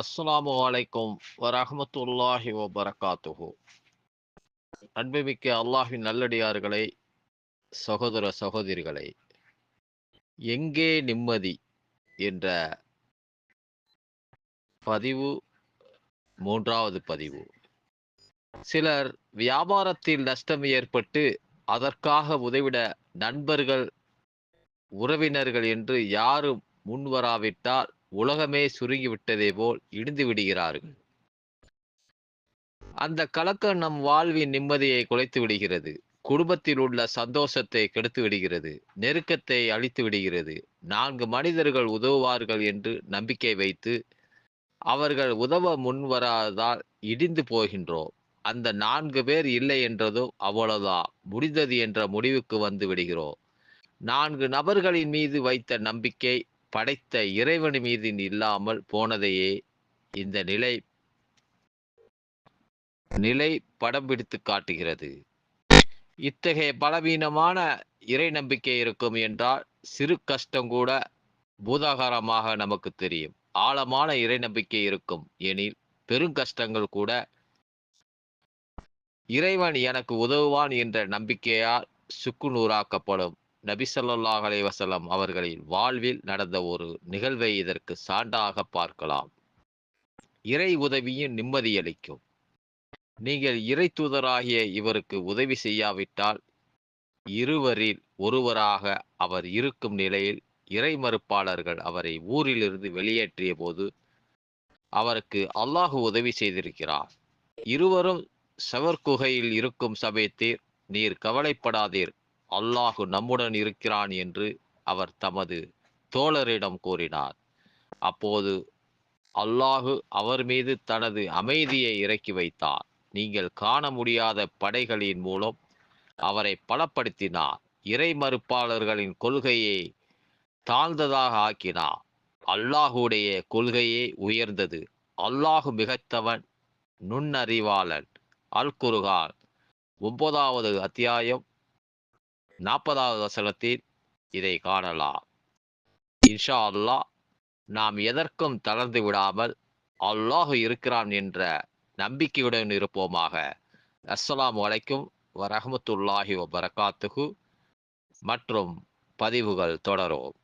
அஸ்ஸலாமு அலைக்கும் வரஹமத்துல்லாஹி வபரகாத்துஹு. அன்புமிக்க அல்லாஹின் நல்லடியார்களை சகோதர சகோதரிகளை எங்கே நிம்மதி என்ற பதிவு மூன்றாவது பதிவு. சிலர் வியாபாரத்தில் நஷ்டம் ஏற்பட்டு அதற்காக உதவிட நண்பர்கள் உறவினர்கள் என்று யாரும் முன்வராவிட்டால் உலகமே சுருங்கிவிட்டதே போல் இடிந்து விடுகிறார்கள். அந்த கலக்கம் நம் வாழ்வின் நிம்மதியை குலைத்து விடுகிறது. குடும்பத்தில் உள்ள சந்தோஷத்தை கெடுத்து விடுகிறது. நெருக்கத்தை அழித்து விடுகிறது. நான்கு மனிதர்கள் உதவுவார்கள் என்று நம்பிக்கை வைத்து அவர்கள் உதவ முன்வராதால் இடிந்து போகின்றோம். அந்த நான்கு பேர் இல்லை என்றதோ அவ்வளவுதான் முடிந்தது என்ற முடிவுக்கு வந்து விடுகிறோம். நான்கு நபர்களின் மீது வைத்த நம்பிக்கை படைத்த இறைவன் மீது இல்லாமல் போனதையே இந்த நிலை நிலை படம் பிடித்து காட்டுகிறது. இத்தகைய பலவீனமான இறை நம்பிக்கை இருக்கும் என்றால் சிறு கஷ்டம் கூட பூதாகாரமாக நமக்கு தெரியும். ஆழமான இறை நம்பிக்கை இருக்கும் எனில் பெருங்கஷ்டங்கள் கூட இறைவன் எனக்கு உதவுவான் என்ற நம்பிக்கையால் சுக்குநூறாக்கப்படும் நபி ஸல்லல்லாஹு அவர்களின் வாழ்வில் நடந்த ஒரு நிகழ்வை இதற்கு சான்றாக பார்க்கலாம். இறை உதவியும் நிம்மதியளிக்கும் நீங்கள் இறை தூதராகிய இவருக்கு உதவி செய்யாவிட்டால் இருவரில் ஒருவராக அவர் இருக்கும் நிலையில் இறை மறுப்பாளர்கள் அவரை ஊரிலிருந்து வெளியேற்றிய போது அவருக்கு அல்லாஹு உதவி செய்திருக்கிறார். இருவரும் சவர்குகையில் இருக்கும் சமயத்தில் நீர் கவலைப்படாதீர். அல்லாஹு நம்முடன் இருக்கிறான் என்று அவர் தமது தோழரிடம் கூறினார். அப்போது அல்லாஹு அவர் மீது தனது அமைதியை இறக்கி வைத்தார். நீங்கள் காண முடியாத படைகளின் மூலம் அவரை பலப்படுத்தினார். இறை மறுப்பாளர்களின் கொள்கையை தாழ்ந்ததாக ஆக்கினார். அல்லாஹுடைய கொள்கையே உயர்ந்தது. அல்லாஹு மிகத்தவன் நுண்ணறிவாளன். அல் குருகான் ஒன்பதாவது அத்தியாயம் நாற்பதாவது வசனத்தில் இதை காணலாம். இன்ஷா அல்லாஹ் நாம் எதற்கும் தளர்ந்து விடாமல் அல்லாஹு இருக்கிறான் என்ற நம்பிக்கையுடன் இருப்போமாக. அஸ்ஸலாமு வலைக்கும் வரஹமத்துல்லாஹி வபரகாத்துஹு. மற்றும் பதிவுகள் தொடரும்.